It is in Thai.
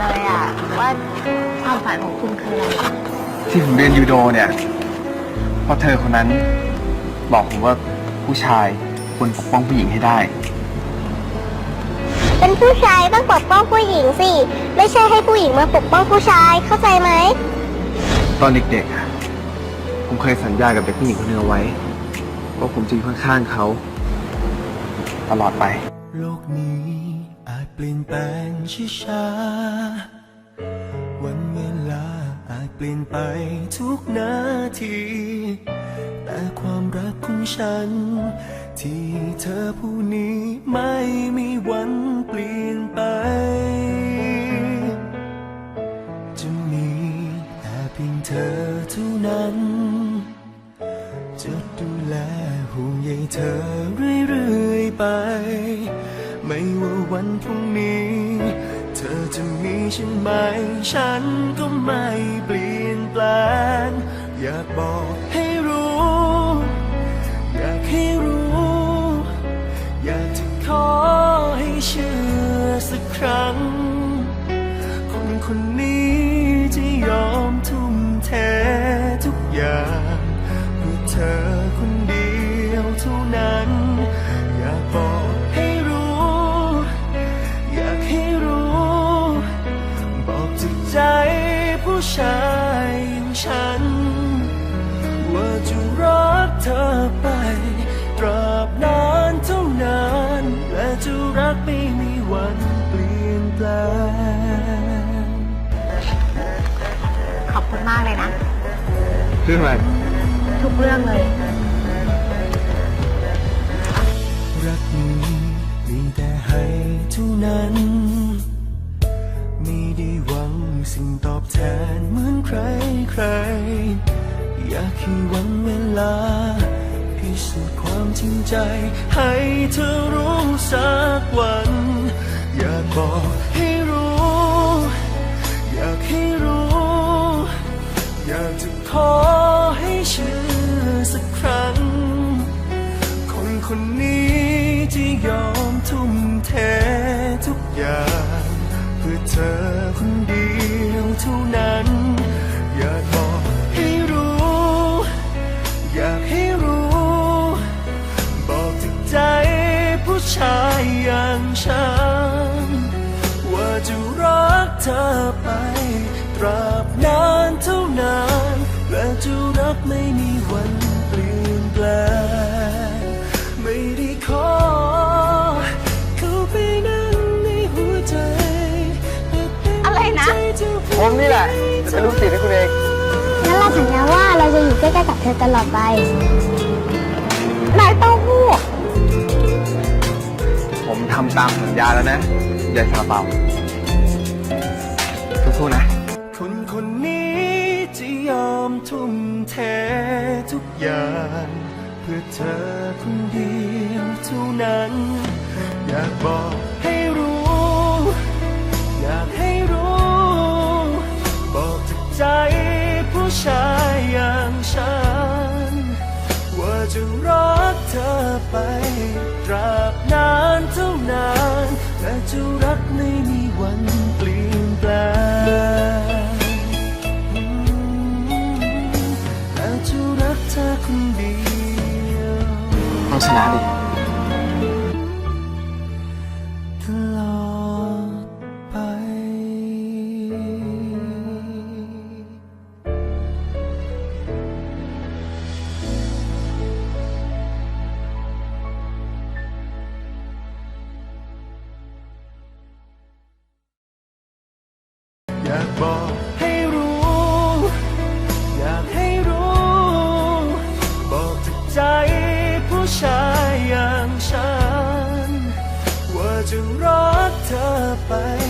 เลยอะว่าความฝันของคุณคืออะไรที่ผมเรียนยูโดเนี่ยเพราะเธอคนนั้นบอกผมว่าผู้ชายควรปกป้องผู้หญิงให้ได้ เป็นผู้ชายต้องปกป้องผู้หญิงสิ ไม่ใช่ให้ผู้หญิงมาปกป้องผู้ชายเข้าใจไหม ตอนเด็กๆอะผมเคยสัญญากับเด็กผู้หญิงคนหนึงเอาไว้ว่าผมจะอยู่ข้างๆเขา ตลอดไป โลกนี้อาจเปลี่ยนแปลงช้าๆวันเวลาอาจเปลี่ยนไปทุกนาที แต่ความรักของฉัน ที่เธอผู้นี้ไม่มีวันเปลี่ยนไป จะมีแต่เพียงเธอเท่านั้น จะดูแล ห่วงใยเธอเรื่อยๆไป ไม่ว่าวันพรุ่งนี้ เธอจะมีฉันไหม ฉันก็ไม่เปลี่ยนแปลง อยากบอกให้รู้ อยากให้ ว่าจะรักเธอไป ตราบนานเท่านาน และจะรักไม่มีวันเปลี่ยนแปลง ขอบคุณมากเลยนะ เรื่องอะไร ทุกเรื่องเลย รักนี้มีแต่ให้เท่านั้น ไม่ได้หวังสิ่งตอบแทนเหมือนใครใคร อยากให้วันเวลา พิสูจน์ความจริงใจ ให้เธอรู้สักวัน อยากบอกให้รู้ อยากให้รู้ อยากจะขอให้เชื่อสักครั้ง คนคนนี้ที่ยอมทุ่มเททุกอย่าง เพื่อเธอ ราบนานเท่านานและจะรักไม่มีวันเปลี่ยนแปลงไม่ได้ขอ เข้าไปนั่งในหัวใจแต่เต็มอะไรนะใจจะผมนี่แหละจะเป็นลูกศิษย์ให้คุณเองงั้นเราสัญญาว่าเราจะอยู่ใกล้ๆกับเธอตลอดไป นายเต้าหู้ผมทำตามสัญญาแล้วนะยายซาเปา นี้จะยอมทุ่มเททุกอย่าง เพื่อเธอคนเดียวเท่านั้น อยากบอกให้รู้ อยากให้รู้ บอกจากใจผู้ชายอย่างฉัน ว่าจะรักเธอไปตราบนานเท่านานและจะรักไม่มีวันเปลี่ยน ต้องชนะ ไป